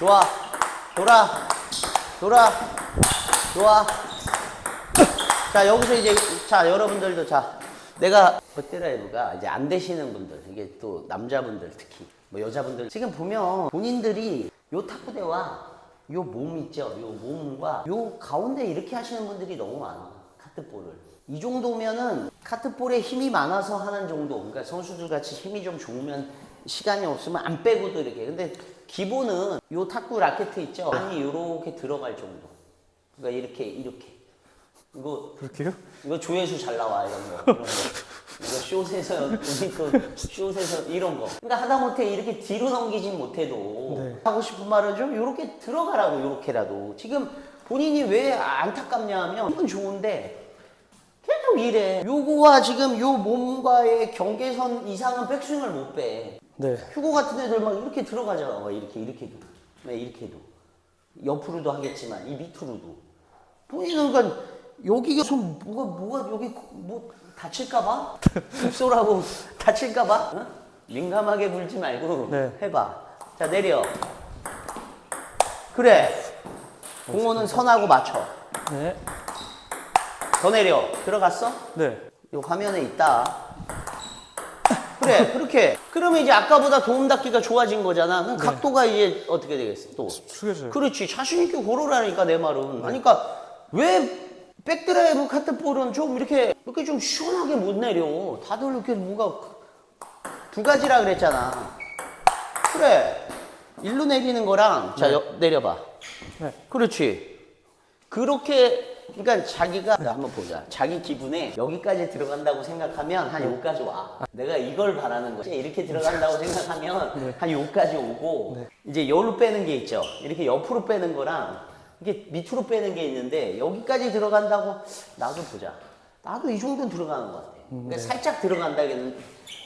좋아. 돌아. 돌아. 좋아. 자, 여기서 이제, 자, 여러분들도 자, 내가 버드라이브가 이제 안 되시는 분들, 이게 또 남자분들 특히, 뭐 여자분들, 지금 보면 본인들이 요 탁구대와 요 몸 있죠? 요 몸과 요 가운데 이렇게 하시는 분들이 너무 많아. 카트볼을. 이 정도면은 카트볼에 힘이 많아서 하는 정도. 그러니까 선수들 같이 힘이 좀 좋으면 시간이 없으면 안 빼고도 이렇게. 근데 기본은 요 탁구 라켓 있죠? 아니, 요렇게 들어갈 정도. 그러니까 이렇게, 이렇게. 이거 그렇게요? 이거 조회수 잘 나와 이런 거. 이런 거. 이거 숏에서 그 숏에서 이런 거. 그러니까 하다못해 이렇게 뒤로 넘기진 못해도 네. 하고 싶은 말은 좀 이렇게 들어가라고 이렇게라도. 지금 본인이 왜 안타깝냐면 기분 좋은데 계속 이래. 요거와 지금 요 몸과의 경계선 이상은 백스윙을 못 빼. 네. 휴고 같은 애들 막 이렇게 들어가잖아. 막 이렇게 이렇게도. 네, 이렇게도. 옆으로도 하겠지만 이 밑으로도. 본인은 그러니까 여기가 좀 뭐가 뭐가 여기 뭐 다칠까봐 흡소라고 다칠까봐 어? 민감하게 굴지 말고 네. 해봐. 자 내려. 그래. 공원은 선하고 맞춰. 네. 더 내려. 들어갔어? 네. 이 화면에 있다. 그래, 그렇게. 그러면 이제 아까보다 도움 닫기가 좋아진 거잖아. 그럼 각도가 이제 어떻게 되겠어? 또. 숙여져요. 그렇지. 자신있게 걸어라니까, 내 말은. 아니, 그러니까, 왜 백드라이브 카트볼은 좀 이렇게, 이렇게 좀 시원하게 못 내려. 다들 이렇게 뭔가 두 가지라 그랬잖아. 그래. 일로 내리는 거랑, 자, 여- 내려봐. 네. 그렇지. 그렇게 그러니까 자기가 자, 한번 보자. 자기 기분에 여기까지 들어간다고 생각하면 한 여기까지 와. 내가 이걸 바라는 거지. 이렇게 들어간다고 생각하면 한 여기까지 오고 이제 여기로 빼는 게 있죠. 이렇게 옆으로 빼는 거랑 이게 밑으로 빼는 게 있는데 여기까지 들어간다고 나도 보자. 나도 이 정도는 들어가는 것 같아. 그러니까 살짝 들어간다기는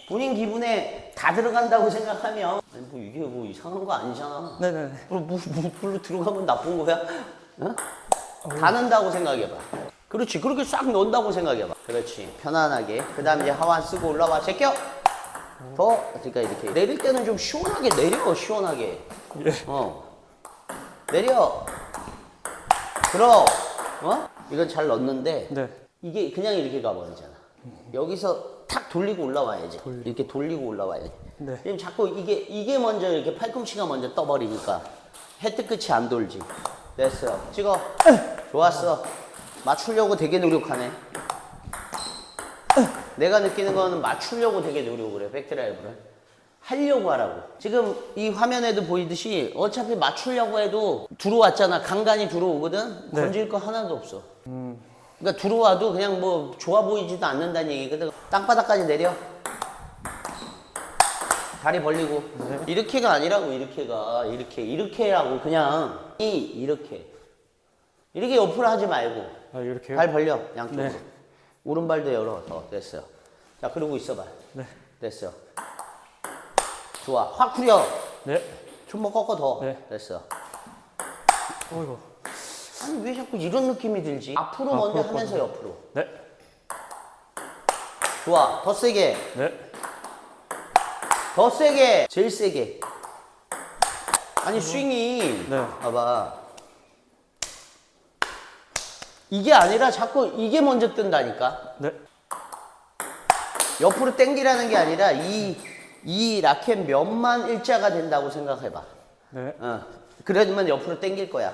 본인 기분에 다 들어간다고 생각하면 아니 뭐 이게 뭐 이상한 거 아니잖아. 네네. 뭐, 뭐, 뭐, 별로 들어가면 나쁜 거야? 어? 다 넣는다고 생각해봐. 그렇지. 그렇게 싹 넣는다고 생각해봐. 그렇지. 편안하게. 그 다음에 이제 하완 쓰고 올라와. 제껴! 더, 그러니까 이렇게. 내릴 때는 좀 시원하게 내려, 시원하게. 예. 어. 내려. 들어. 어? 이건 잘 넣는데. 네. 이게 그냥 이렇게 가버리잖아. 여기서 탁 돌리고 올라와야지. 이렇게 돌리고 올라와야지. 네. 지금 자꾸 이게 이게 먼저 이렇게 팔꿈치가 먼저 떠버리니까 헤드 끝이 안 돌지. 됐어. 찍어. 좋았어. 맞추려고 되게 노력하네. 내가 느끼는 거는 맞추려고 되게 노력을 해. 백드라이브를. 하려고 하라고. 지금 이 화면에도 보이듯이 어차피 맞추려고 해도 들어왔잖아. 간간히 들어오거든. 네. 건질 거 하나도 없어. 그러니까 들어와도 그냥 뭐 좋아 보이지도 않는다는 얘기거든. 땅바닥까지 내려. 다리 벌리고. 이렇게가 아니라고, 이렇게가. 이렇게, 이렇게 하고, 그냥, 이, 이렇게. 이렇게 옆으로 하지 말고. 아, 이렇게요? 발 벌려, 양쪽으로. 네. 오른발도 열어. 더, 됐어요. 자, 그러고 있어봐. 네. 됐어. 좋아. 확 후려. 네. 손목 꺾어 더. 네. 됐어. 어이구. 아니, 왜 자꾸 이런 느낌이 들지? 앞으로 아, 먼저 그렇구나. 하면서 옆으로. 네. 좋아. 더 세게. 네. 더 세게. 제일 세게. 아니, 스윙이. 네. 봐봐. 이게 아니라 자꾸 이게 먼저 뜬다니까. 네. 옆으로 당기라는 게 아니라 이, 이 라켓 면만 일자가 된다고 생각해봐. 네. 어. 그러면 옆으로 당길 거야.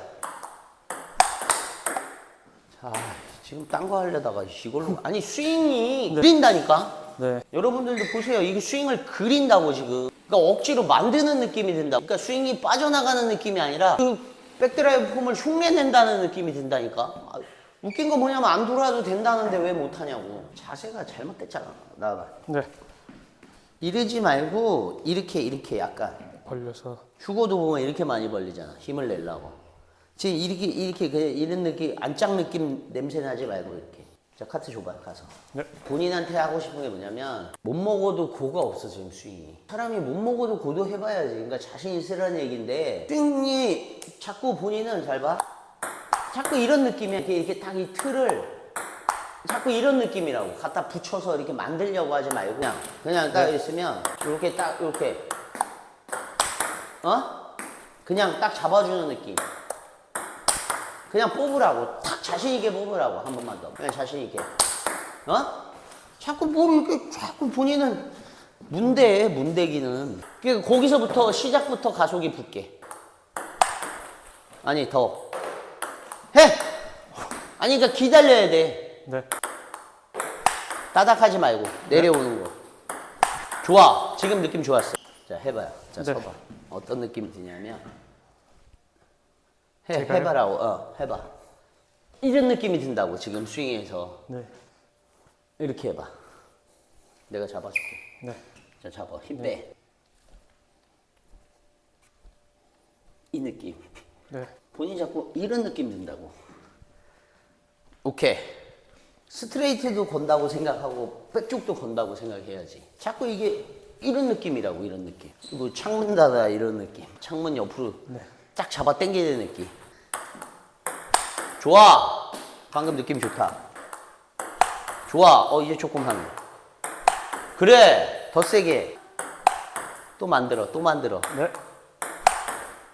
자, 지금 딴 거 하려다가 이걸로. 아니, 스윙이 그린다니까? 네. 여러분들도 보세요. 이거 스윙을 그린다고 지금. 그러니까 억지로 만드는 느낌이 든다. 그러니까 스윙이 빠져나가는 느낌이 아니라 그 백드라이브 폼을 흉내낸다는 느낌이 든다니까. 아, 웃긴 건 뭐냐면 안 돌아도 된다는데 왜 못하냐고. 자세가 잘못됐잖아. 나봐. 네. 이러지 말고 이렇게 이렇게 약간 벌려서. 휴고도 보면 이렇게 많이 벌리잖아. 힘을 내려고. 지금 이렇게 이렇게 그냥 이런 느낌 안짝 느낌 냄새 나지 말고 이렇게. 자 카트 줘봐 가서. 네. 본인한테 하고 싶은 게 뭐냐면 못 먹어도 고가 없어 지금 스윙이. 사람이 못 먹어도 고도 해봐야지. 그러니까 자신 있으라는 얘기인데 스윙이 자꾸 본인은 잘 봐. 자꾸 이런 느낌이야. 이렇게 이렇게 딱 이 틀을 자꾸 이런 느낌이라고 갖다 붙여서 이렇게 만들려고 하지 말고 그냥 그냥 딱 있으면 이렇게 딱 이렇게 어? 그냥 딱 잡아주는 느낌. 그냥 뽑으라고. 탁 자신 있게 뽑으라고. 한 번만 더. 그냥 자신 있게. 어? 자꾸 뭘 이렇게 자꾸 본인은 문대해, 문대기는. 그러니까 거기서부터, 시작부터 가속이 붙게. 아니, 더. 해! 아니, 그러니까 기다려야 돼. 네. 따닥하지 말고 내려오는 거. 좋아. 지금 느낌 좋았어. 자, 해봐요. 자, 네. 서봐. 어떤 느낌이 드냐면 해, 제가요? 해봐라고. 어, 해봐. 이런 느낌이 든다고 지금 스윙에서 네. 이렇게 해봐. 내가 잡아줄게. 네. 자, 잡아. 힘 빼. 이 느낌. 네. 본인이 자꾸 이런 느낌 든다고. 오케이. 스트레이트도 건다고 생각하고 백쪽도 건다고 생각해야지. 자꾸 이게 이런 느낌이라고 이런 느낌. 뭐 창문 닫아 이런 느낌. 창문 옆으로 네. 딱 잡아 당기는 느낌. 좋아. 방금 느낌 좋다. 좋아. 어 이제 조금 하네. 그래. 더 세게. 또 만들어. 또 만들어. 네.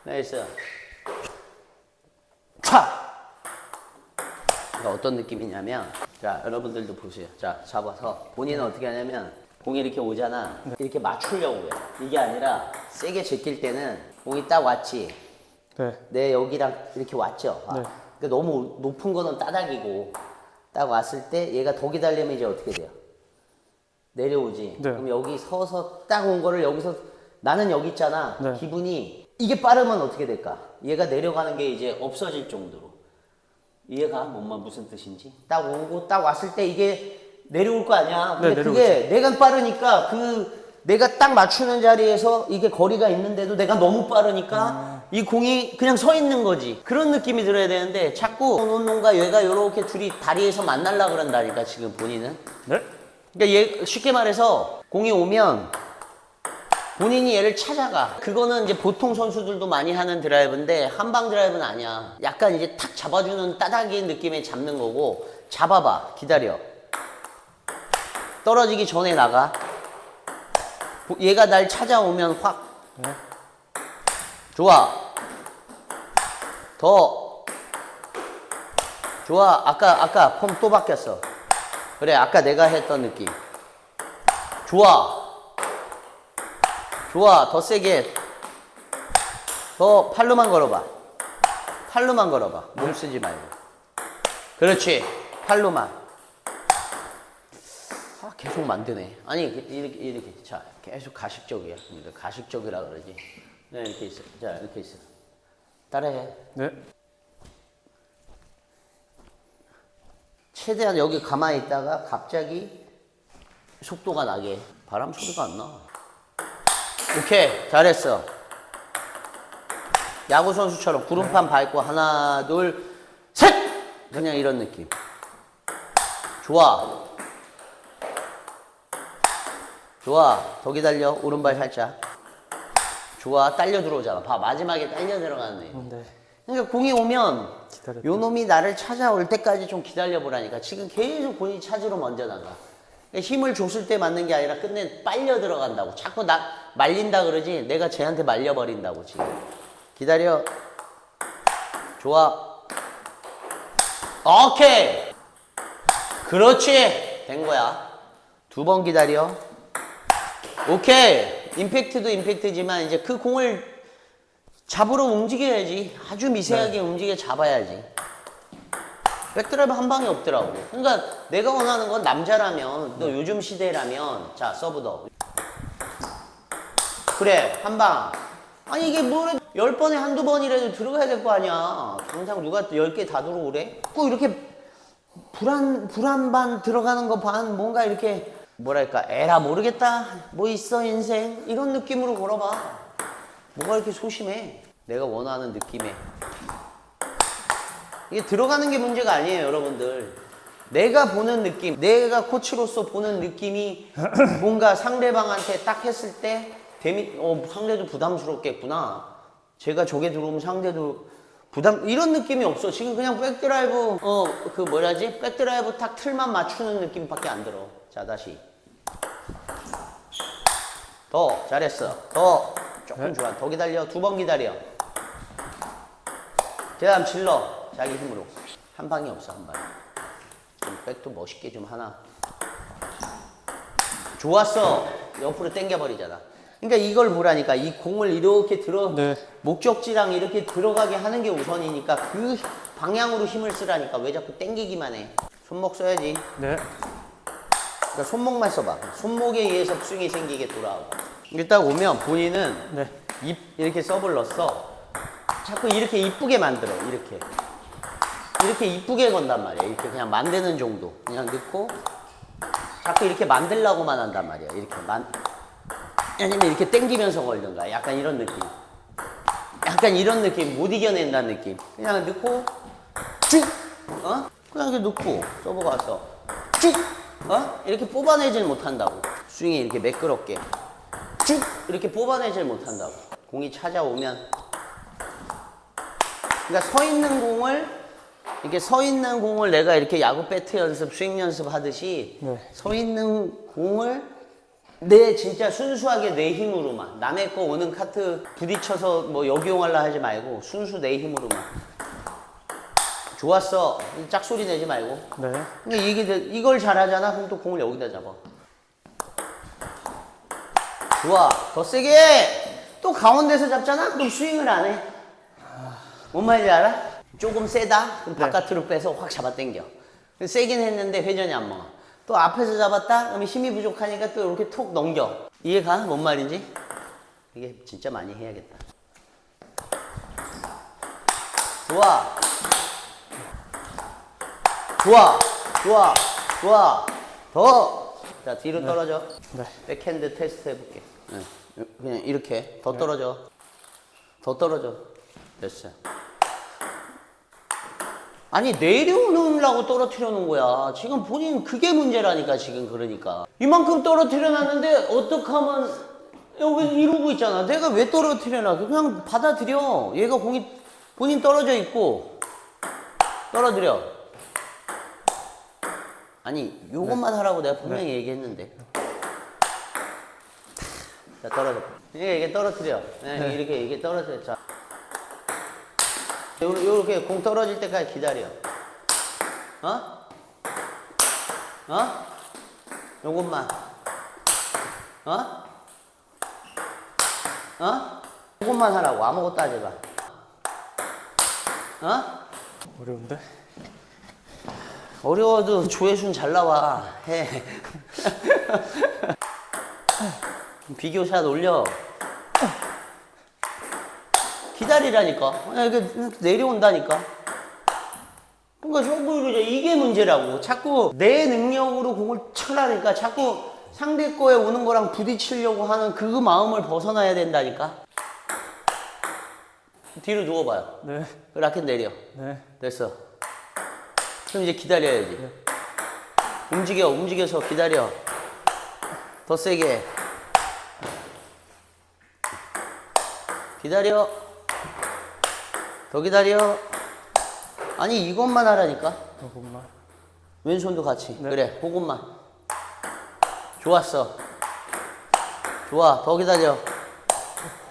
나이스. 촥! 그러니까 어떤 느낌이냐면, 자, 여러분들도 보세요. 자, 잡아서 본인은 어떻게 하냐면, 공이 이렇게 오잖아. 이렇게 맞추려고 해. 이게 아니라, 세게 제낄 때는 공이 딱 왔지. 네. 내 여기랑 이렇게 왔죠. 아, 네. 그러니까 너무 높은 거는 따닥이고, 딱 왔을 때 얘가 더 기다리면 이제 어떻게 돼요? 내려오지. 네. 그럼 여기 서서 딱 온 거를 여기서 나는 여기 있잖아. 네. 기분이 이게 빠르면 어떻게 될까? 얘가 내려가는 게 이제 없어질 정도로. 이해가? 뭔말 무슨 뜻인지? 딱 오고 딱 왔을 때 이게 내려올 거 아니야. 근데 네, 그게 내가 빠르니까 그 내가 딱 맞추는 자리에서 이게 거리가 있는데도 내가 너무 빠르니까 이 공이 그냥 서 있는 거지. 그런 느낌이 들어야 되는데 자꾸 노노가 얘가 이렇게 둘이 다리에서 만날라 그런다니까 지금 본인은. 네. 그러니까 얘 쉽게 말해서 공이 오면 본인이 얘를 찾아가. 그거는 이제 보통 선수들도 많이 하는 드라이브인데 한방 드라이브는 아니야. 약간 이제 탁 잡아주는 따닥이 느낌에 잡는 거고 잡아봐. 기다려. 떨어지기 전에 나가. 보- 얘가 날 찾아오면 확. 네. 좋아. 더. 좋아. 아까 아까 폼 또 바뀌었어. 그래. 아까 내가 했던 느낌. 좋아. 좋아. 더 세게. 더 팔로만 걸어봐. 팔로만 걸어봐. 몸 쓰지 말고. 그렇지. 팔로만. 아, 계속 만드네. 아니, 이렇게, 이렇게. 자, 계속 가식적이야. 가식적이라 그러지. 네, 이렇게 있어. 자, 이렇게 있어. 따라해. 네. 최대한 여기 가만히 있다가 갑자기 속도가 나게. 바람 소리가 안 나. 오케이. 잘했어. 야구 선수처럼 구름판 밟고 하나, 둘, 셋! 그냥 이런 느낌. 좋아. 좋아. 더 기다려. 오른발 살짝. 좋아. 딸려 들어오잖아. 봐. 마지막에 딸려 들어가는 애. 네. 그러니까 공이 오면 기다렸다. 요 놈이 나를 찾아올 때까지 좀 기다려 보라니까 지금 계속 본인이 찾으러 먼저 나가 그러니까 힘을 줬을 때 맞는 게 아니라 끝내 빨려 들어간다고 자꾸 나 말린다 그러지 내가 쟤한테 말려 버린다고 지금 기다려 좋아 오케이 그렇지 된 거야 두 번 기다려 오케이 임팩트도 임팩트지만 이제 그 공을 잡으러 움직여야지. 아주 미세하게 움직여 잡아야지. 백드라이브 한 방에 없더라고. 그러니까 내가 원하는 건 남자라면, 너 요즘 시대라면, 자, 서브 더. 그래, 한 방. 아니, 이게 뭐래. 열 번에 한두 번이라도 들어가야 될 거 아니야. 당장 누가 열 개 다 들어오래? 꼭 이렇게 불안, 불안 반 들어가는 거 반, 뭔가 이렇게, 뭐랄까, 에라 모르겠다. 뭐 있어, 인생. 이런 느낌으로 걸어봐. 뭐가 이렇게 소심해? 내가 원하는 느낌에. 이게 들어가는 게 문제가 아니에요, 여러분들. 내가 보는 느낌, 내가 코치로서 보는 느낌이 뭔가 상대방한테 딱 했을 때, 데미, 어, 상대도 부담스럽겠구나. 제가 저게 들어오면 상대도 부담, 이런 느낌이 없어. 지금 그냥 백드라이브, 어, 그 뭐라지? 백드라이브 탁 틀만 맞추는 느낌밖에 안 들어. 자, 다시. 더, 잘했어. 더, 조금 좋아. 더 기다려. 두 번 기다려. 대담 질러. 자기 힘으로. 한 방이 없어, 한 방. 좀 백도 멋있게 좀 하나. 좋았어. 옆으로 당겨버리잖아. 그러니까 이걸 보라니까. 이 공을 이렇게 들어, 네. 목적지랑 이렇게 들어가게 하는 게 우선이니까 그 방향으로 힘을 쓰라니까. 왜 자꾸 당기기만 해. 손목 써야지. 네. 그러니까 손목만 써봐. 손목에 의해서 스윙이 생기게 돌아오고. 일단 오면 본인은 네. 입 이렇게 넣었어. 자꾸 이렇게 이쁘게 만들어. 이렇게. 이렇게 이쁘게 건단 말이야. 이렇게 그냥 만드는 정도. 그냥 넣고 자꾸 이렇게 만들라고만 한단 말이야. 이렇게 만 아니면 이렇게 당기면서 걸든가. 약간 이런 느낌. 약간 이런 느낌. 못 이겨낸다는 느낌. 그냥 넣고 쭉! 어? 그냥 이렇게 넣고 서브가 왔어. 쭉! 어? 이렇게 뽑아내질 못한다고. 스윙이 이렇게 매끄럽게. 쭉! 이렇게 뽑아내질 못한다고. 공이 찾아오면. 그러니까 서 있는 공을 이렇게 서 있는 공을 내가 이렇게 야구 배트 연습, 스윙 연습 하듯이 네. 서 있는 공을 내 진짜 순수하게 내 힘으로만 남의 거 오는 카트 부딪혀서 뭐 역이용하려 하지 말고 순수 내 힘으로만 좋았어. 짝소리 내지 말고. 네. 근데 이게 돼- 이걸 잘하잖아? 그럼 또 공을 여기다 잡아. 좋아. 더 세게! 또 가운데서 잡잖아? 그럼 스윙을 안 해 뭔 말인지 알아? 조금 세다? 그럼 네. 바깥으로 빼서 확 잡아 당겨. 세긴 했는데 회전이 안 먹어. 또 앞에서 잡았다? 그러면 힘이 부족하니까 또 이렇게 톡 넘겨. 이해가? 뭔 말인지? 이게 진짜 많이 해야겠다. 좋아 좋아, 좋아, 좋아. 더. 자, 뒤로 떨어져. 네. 백핸드 테스트 해볼게. 네. 그냥 이렇게. 더 떨어져. 더 떨어져. 됐어. 아니, 내려오려고 떨어뜨려 놓은 거야. 지금 본인 그게 문제라니까, 지금 그러니까. 이만큼 떨어뜨려 놨는데, 어떡하면, 여기 이러고 있잖아. 내가 왜 떨어뜨려 놔? 그냥 받아들여. 얘가 공이, 본인 떨어져 있고, 떨어뜨려. 아니 요것만 하라고 내가 분명히 얘기했는데 자 떨어져 이게 이게 떨어뜨려 네, 이렇게 이게 떨어뜨려 자 요, 요렇게 공 떨어질 때까지 기다려 어? 어? 요것만 어? 어? 요것만 하라고 아무것도 하지 마 어? 어려운데? 어려워도 조회수는 잘 나와. 해. 비교샷 올려. 기다리라니까. 아, 이게 내려온다니까. 그러니까 이제 이게 문제라고. 자꾸 내 능력으로 공을 쳐라니까. 자꾸 상대 거에 오는 거랑 부딪히려고 하는 그 마음을 벗어나야 된다니까. 뒤로 누워봐요. 네. 그 라켓 내려. 네. 됐어. 그럼 이제 기다려야지. 움직여, 움직여서 기다려. 더 세게. 기다려. 더 기다려. 아니, 이것만 하라니까. 조금만. 왼손도 같이. 네. 그래, 그것만. 좋았어. 좋아, 더 기다려.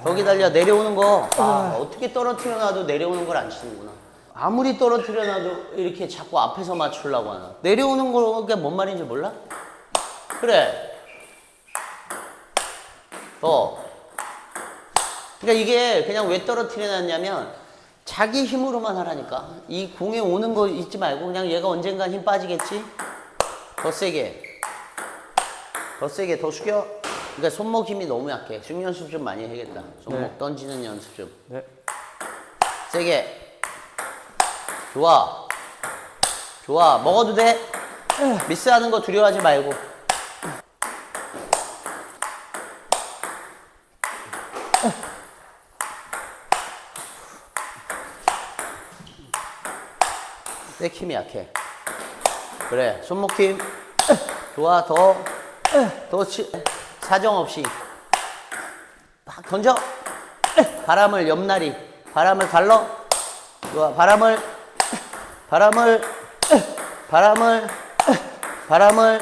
더 기다려. 내려오는 거. 아, 어떻게 떨어뜨려 놔도 내려오는 걸 안 치는구나. 아무리 떨어뜨려 놔도 이렇게 자꾸 앞에서 맞추려고 하나. 내려오는 거가 뭔 말인지 몰라? 그래. 더. 그러니까 이게 그냥 왜 떨어뜨려 놨냐면 자기 힘으로만 하라니까. 이 공에 오는 거 잊지 말고 그냥 얘가 언젠간 힘 빠지겠지? 더 세게. 더 세게, 더 숙여. 그러니까 손목 힘이 너무 약해. 숙 연습 좀 많이 해야겠다. 손목 네. 던지는 연습 좀. 네. 세게. 좋아. 좋아. 먹어도 돼. 미스하는 거 두려워하지 말고. 내 힘이 약해. 그래. 손목 힘. 좋아. 더. 더 치, 사정 없이. 막 던져. 바람을 옆날이. 바람을 갈러. 좋아. 바람을. 바람을. 바람을. 바람을.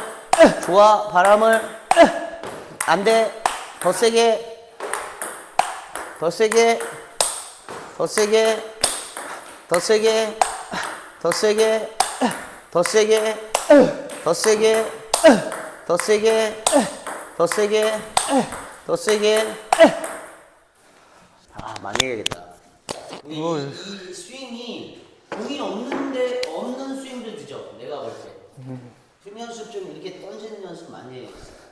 좋아. 바람을. 안 돼. 더 세게. 더 세게. 더 세게. 더 세게, 더 세게, 더 세게, 더 세게, 더 세게, 더 세게, 더 세게. 아, 많이 해야겠다. 이, 이 스윙이 공이 없는데 없는 스윙도 늦어. 내가 볼 때. 스윙 연습 좀 이렇게 던지는 연습 많이 해야겠어.